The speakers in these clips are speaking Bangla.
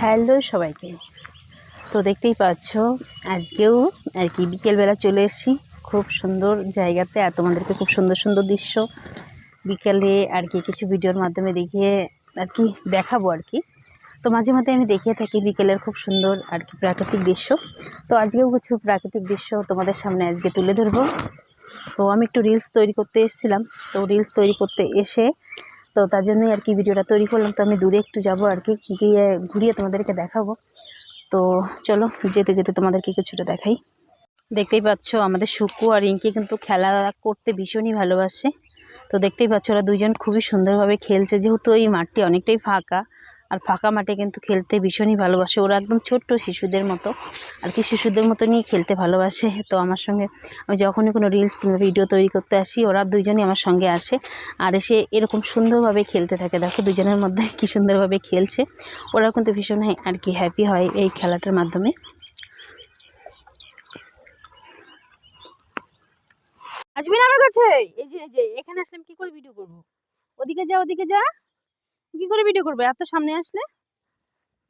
হ্যালো সবাইকে। তো দেখতেই পাচ্ছ, আজকেও আর কি বিকেলবেলা চলে এসেছি। খুব সুন্দর জায়গাতে আর তোমাদেরকে খুব সুন্দর সুন্দর দৃশ্য বিকেলে আর কি কিছু ভিডিওর মাধ্যমে দেখিয়ে আর কি দেখাবো আর কি। তো মাঝে মাঝে আমি দেখিয়ে থাকি বিকেলের খুব সুন্দর আর কি প্রাকৃতিক দৃশ্য। তো আজকেও কিছু প্রাকৃতিক দৃশ্য তোমাদের সামনে আজকে তুলে ধরবো। তো আমি একটু রিলস তৈরি করতে এসেছিলাম। তো রিলস তৈরি করতে এসে তো তার জন্যই আর কি ভিডিওটা তৈরি করলাম। তো আমি দূরে একটু যাব আর কি, গিয়ে ঘুরিয়ে তোমাদেরকে দেখাবো। তো চলো, যেতে যেতে তোমাদেরকে কিছুটা দেখাই। দেখতেই পাচ্ছ আমাদের শুকু আর রিঙ্কি কিন্তু খেলা করতে ভীষণই ভালোবাসে। তো দেখতেই পাচ্ছ ওরা দুজন খুবই সুন্দরভাবে খেলছে। যেহেতু এই মাঠটি অনেকটাই ফাঁকা আর ফাঁকা মাঠে কিন্তু খেলতে ভীষণই ভালোবাসে। ওরা একদম ছোট্ট শিশুদের মতো। আর কি শিশুদের মতো নিয়ে খেলতে ভালোবাসে। তো আমার সঙ্গে আমি যখনই কোনো রিলস কিংবা ভিডিও তৈরি করতে আসি, ওরা দুজনই আমার সঙ্গে আসে। আর এসে এরকম সুন্দরভাবে খেলতে থাকে। দেখো দুজনের মধ্যে কী সুন্দরভাবে খেলছে। ওরা কিন্তু ভীষণ হ্যাঁ আর কি হ্যাপি হয় এই খেলাটার মাধ্যমে। আসবি না আমার কাছে? এই যে এই যে, এখানে আসলে আমি কি করে ভিডিও করব? ওদিকে যা ওদিকে যা। কি করে ভিডিও করব? এত সামনে আসলে?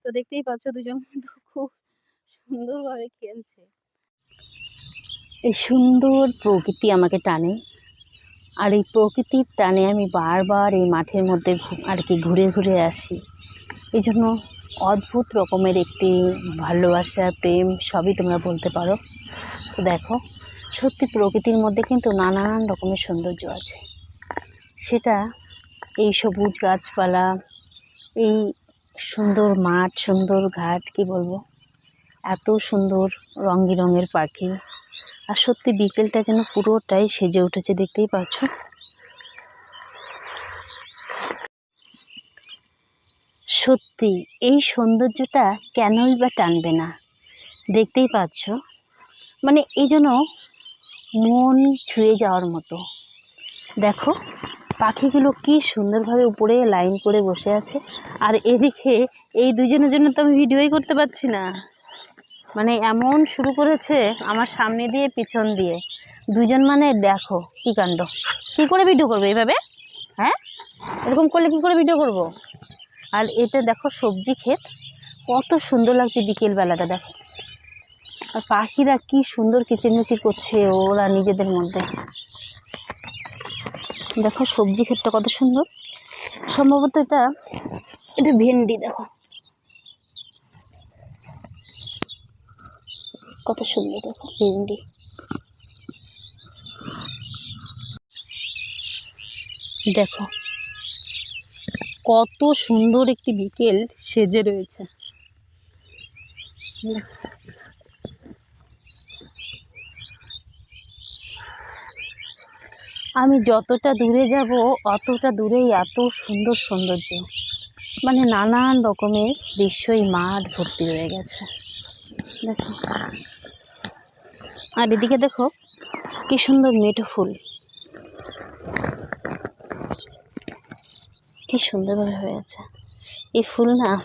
তো দেখতেই পাচ্ছ দুজন কিন্তু খুব সুন্দরভাবে খেলছে। এই সুন্দর প্রকৃতি আমাকে টানে। আর এই প্রকৃতির টানে আমি বারবার এই মাঠের মধ্যে আর কি ঘুরে ঘুরে আসি। এই জন্য অদ্ভুত রকমের একটি ভালোবাসা, প্রেম সবই তোমরা বলতে পারো। তো দেখো, সত্যি প্রকৃতির মধ্যে কিন্তু নানান রকমের সৌন্দর্য আছে। সেটা এই সবুজ গাছপালা, এই সুন্দর মাঠ, সুন্দর ঘাট, কি বলব? এত সুন্দর রঙে রঙের পাখি। আর সত্যি বিকেলটা যেন পুরোটাই সেজে উঠেছে, দেখতেই পাচ্ছ? সত্যি, এই সৌন্দর্যটা কেনই বা টানবে না, দেখতেই পাচ্ছ? মানে এই যেন মন ছুঁয়ে যাওয়ার মতো। দেখো পাখিগুলো কি সুন্দরভাবে উপরে লাইন করে বসে আছে। আর এদিকে এই দুজনের জন্য তো আমি ভিডিওই করতে পারছি না। মানে এমন শুরু করেছে আমার সামনে দিয়ে, পিছন দিয়ে। দুজন মানে দেখো কি কাণ্ড। কী করে ভিডিও করবে এইভাবে হ্যাঁ? এরকম করলে কী করে ভিডিও করব? আর এটা দেখো সবজি ক্ষেত। কত সুন্দর লাগছে বিকেলবেলাটা দেখো। আর পাখিরা কি সুন্দর কিচিরমিচির করছে ওরা নিজেদের মধ্যে। দেখো সবজি ক্ষেতটা কত সুন্দর। সম্ভবত এটা এটা ভেন্ডি, দেখো। কত সুন্দর, দেখো, ভেন্ডি। দেখো, কত সুন্দর একটি বিকেল সেজে রয়েছে। আমি যতটা দূরে যাব, অতটা দূরেই এত সুন্দর সৌন্দর্য। মানে নানান রকমের দৃশ্যই মাঠ ভর্তি হয়ে গেছে। দেখো। আর এদিকে দেখো, কি সুন্দর মেঠো ফুল। কি সুন্দরভাবে হয়েছে এই ফুল না,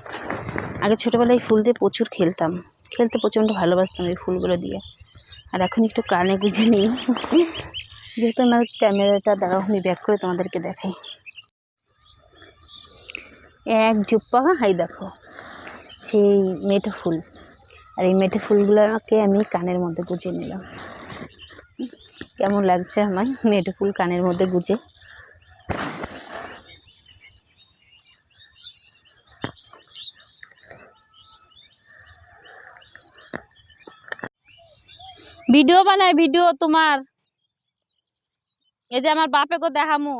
আগে ছোটোবেলায় ফুল দিয়ে প্রচুর খেলতাম। খেলতে প্রচণ্ড ভালোবাসতাম এই ফুলগুলো দিয়ে। আর এখন একটু কানে গুঁজে নিই। যেহেতু আমার ক্যামেরাটা দাঁড়াও আমি ব্যাক করে তোমাদেরকে দেখাই। এক জুপ্পা হাই দেখো। সেই মেঠো ফুল। আর এই মেঠো ফুলগুলোকে আমি কানের মধ্যে গুজে নিলাম। কেমন লাগছে আমার মেঠো ফুল কানের মধ্যে গুজে? ভিডিও বানায়, ভিডিও তোমার। এই যে আমার বাপে গো দেখামু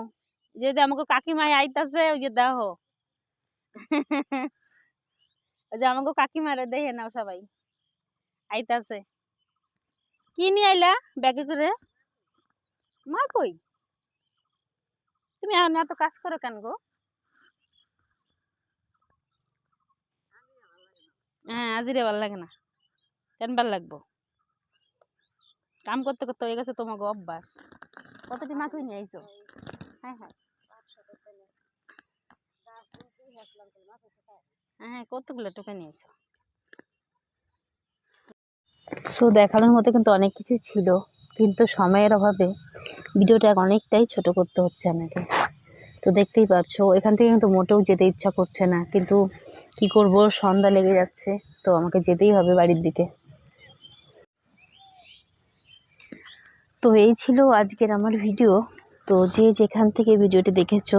যে যে আমাকে কাকিমাই আইতাছে, ওই যে দেখো। যে আমাকে কাকিমারে দেখে নাও সবাই। আইতাছে। কি নিয়ে আইলা ব্যাগে করে? মা কই? তুমি এখন এত কাজ করো কেন গো? হ্যাঁ আজিরে ভালো লাগে না। কেন ভালো লাগবো? কাম করতে করতে হয়ে গেছে তোমাকে অভ্যাস। কতটি মাছ নিয়ে আইছো? হ্যাঁ হ্যাঁ কতগুলো টোকা সো দেখানোর মতো কিন্তু অনেক কিছু ছিল, কিন্তু সময়ের অভাবে ভিডিওটা অনেকটাই ছোট করতে হচ্ছে আমাকে। তো দেখতেই পাচ্ছ, এখান থেকে কিন্তু মোটেও যেতে ইচ্ছা করছে না, কিন্তু কি করব, সন্ধ্যা লেগে যাচ্ছে, তো আমাকে যেতেই হবে বাড়ির দিকে। তো এই ছিল আজকের আমার ভিডিও। তো যে যেখান থেকে ভিডিওটি দেখেছ,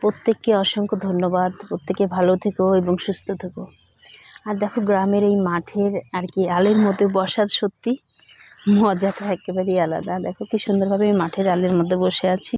প্রত্যেককে অসংখ্য ধন্যবাদ। প্রত্যেকে ভালো থেকো এবং সুস্থ থেকো। আর দেখো, গ্রামের এই মাঠের আর কি আলের মধ্যে বসার সত্যি মজাটা একেবারেই আলাদা। দেখো কি সুন্দরভাবে এই মাঠের আলের মধ্যে বসে আছি।